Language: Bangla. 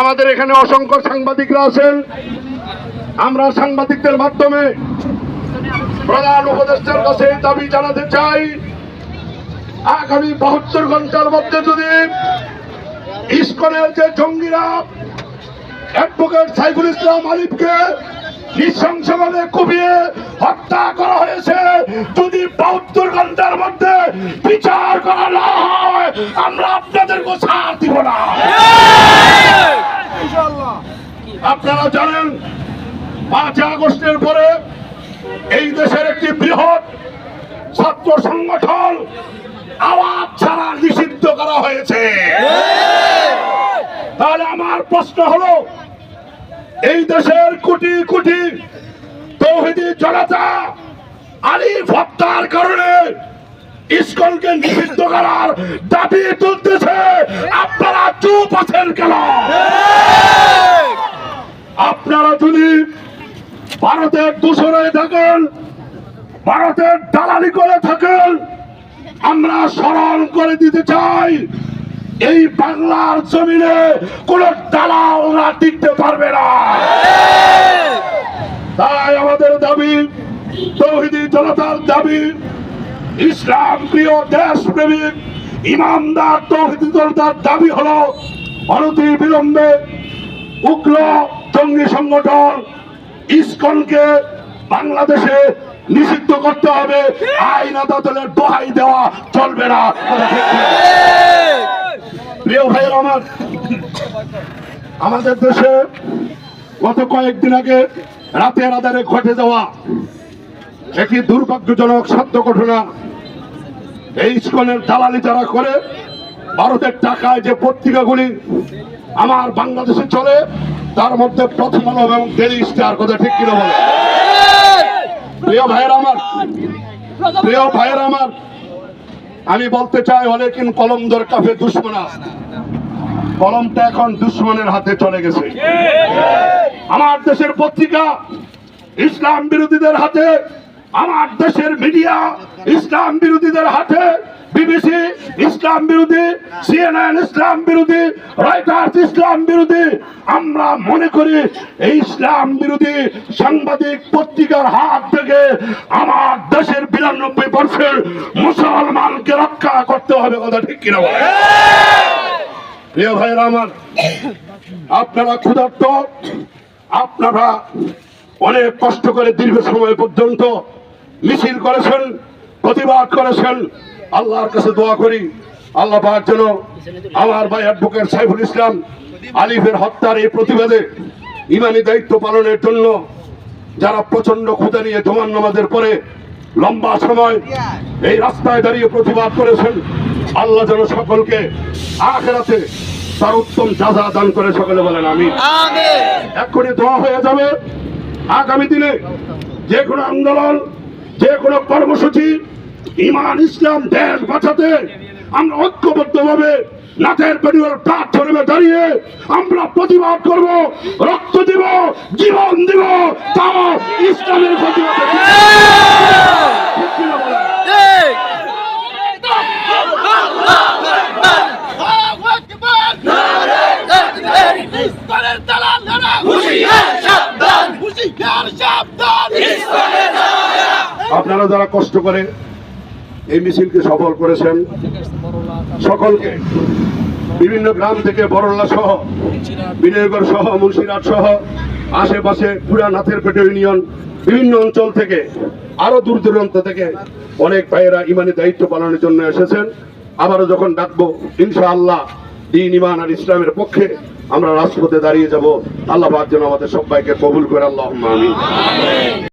আমাদের এখানে অসংখ্য সাংবাদিকরা আছেন। আমরা সাংবাদিকদের মাধ্যমে প্রধান উপদেষ্টার কাছে দাবি জানাতে চাই, আগামী বাহাত্তর ঘণ্টার মধ্যে যদি ইস্কনের যে জঙ্গিরা অ্যাডভোকেট সাইফুল ইসলাম আলিফকে নৃশংসভাবে কুপিয়ে হত্যা করা হয়েছে যদি বাহাত্তর ঘণ্টার মধ্যে বিচার করা না হয় আমরা আপনাদেরকে ছাড় দিব না আপনারা জানেন, পাঁচ আগস্টের পরে এই দেশের একটি বৃহৎ ছাত্র সংগঠন আওয়াজ ছাড়া নিষিদ্ধ করা হয়েছে। তাহলে আমার প্রশ্ন হলো, এই দেশের কোটি কোটি তৌহিদি জনতা আলিফ হত্যার কারণে ইস্কনকে নিষিদ্ধ করার দাবি তুলতেছে, আপনারা চুপ আছেন কেন? আপনারা যদি ভারতের দূষণে থাকেন, ভারতের দালালি করে থাকেন, আমরা স্মরণ করে দিতে চাই, এই বাংলার জমিনে কোন দালালরা টিকতে পারবে না। তাই আমাদের দাবি, তৌহিদি জনতার দাবি, ইসলাম প্রিয় দেশ প্রেমিক ইমানদার তৌহিদি জনতার দাবি হলো অনতি বিলম্বে উগ্র জঙ্গি সংগঠন ইসকনকে বাংলাদেশে নিষিদ্ধ করতে হবে। আইন আদালতের দোহাই দেওয়া চলবে না। প্রিয় ভাই আমার, আমাদের দেশে গত কয়েকদিন আগে রাতের আধারে ঘটে যাওয়া একটি দুর্ভাগ্যজনক সত্য ঘটনা, এই ইস্কনের দালালি যারা করে, ভারতের টাকায় যে পত্রিকাগুলি আমার বাংলাদেশে চলে তার মধ্যে প্রথম আলো এবং ডেলি স্টার কথা ঠিক কিনা বলে। প্রিয় ভাইয়ের আমার, প্রিয় ভাইয়ের আমার, আমি বলতে চাই অনেকিন কলম দর কাফে দুশ্মনা কলমটা এখন দুশ্মনের হাতে চলে গেছে। আমার দেশের পত্রিকা ইসলাম বিরোধীদের হাতে, আমার দেশের মিডিয়া ইসলাম বিরোধীদের হাতে বিবিসি ইসলাম বিরোধী, সিএনএন ইসলাম বিরোধী রয়টার্স ইসলাম বিরোধী, আমরা মনে করি এই ইসলাম বিরোধী সাংবাদিক পত্রিকার হাত থেকে আমার দেশের বিরানব্বই পার্সেন্ট মুসলমানকে রক্ষা করতে হবে, কথা ঠিক কিনা প্রিয় ভাইয়েরা আমার, আপনারা ক্ষুধার্ত, আপনারা অনেক কষ্ট করে দীর্ঘ সময় পর্যন্ত মিছিল করেছেন, প্রতিবাদ করেছেন আল্লাহর কাছে দোয়া করি। আল্লাহ পাক জন্য আমার ভাই অ্যাডভোকেট সাইফুল ইসলাম আলিফের হত্যার এই প্রতিবাদে ইমানি দায়িত্ব পালনের জন্য যারা প্রচণ্ড ক্ষুদা নিয়ে জমান নামাজের পরে লম্বা সময় এই রাস্তায় দাঁড়িয়ে প্রতিবাদ করেছেন আল্লাহ যেন সকলকে আখেরাতে তার উত্তম যাজা দান করে সকলে বলেন আমি এক্ষুনি দোয়া হয়ে যাবে। আগামী দিনে যে কোনো আন্দোলন যে কোনো কর্মসূচি ইমান ইসলাম, দেশ বাঁচাতে আমরা ঐক্যবদ্ধভাবে নাথের পেরিওর প্ল্যাটফর্মে দাঁড়িয়ে আমরা প্রতিবাদ করব, রক্ত দিব, জীবন দিব, তাও ইসলামের আপনারা যারা কষ্ট করে এই মিছিলকে সফল করেছেন সকলকে। বিভিন্ন গ্রাম থেকে বরল্লা সহ, বিনয়গড় সহ মুন্সিরাট সহ, আশেপাশে পুরা নাথের পেটে ইউনিয়ন, বিভিন্ন অঞ্চল থেকে, আরও দূর দূরান্ত থেকে অনেক ভাইয়েরা ইমানি দায়িত্ব পালনের জন্য এসেছেন। আবারও যখন ডাকবো, ইনশাআল্লাহ দিন, ইমান আর ইসলামের পক্ষে আমরা রাজপথে দাঁড়িয়ে যাব। আল্লাহ যেন আমাদের সবাইকে কবুল করে আল্লাহ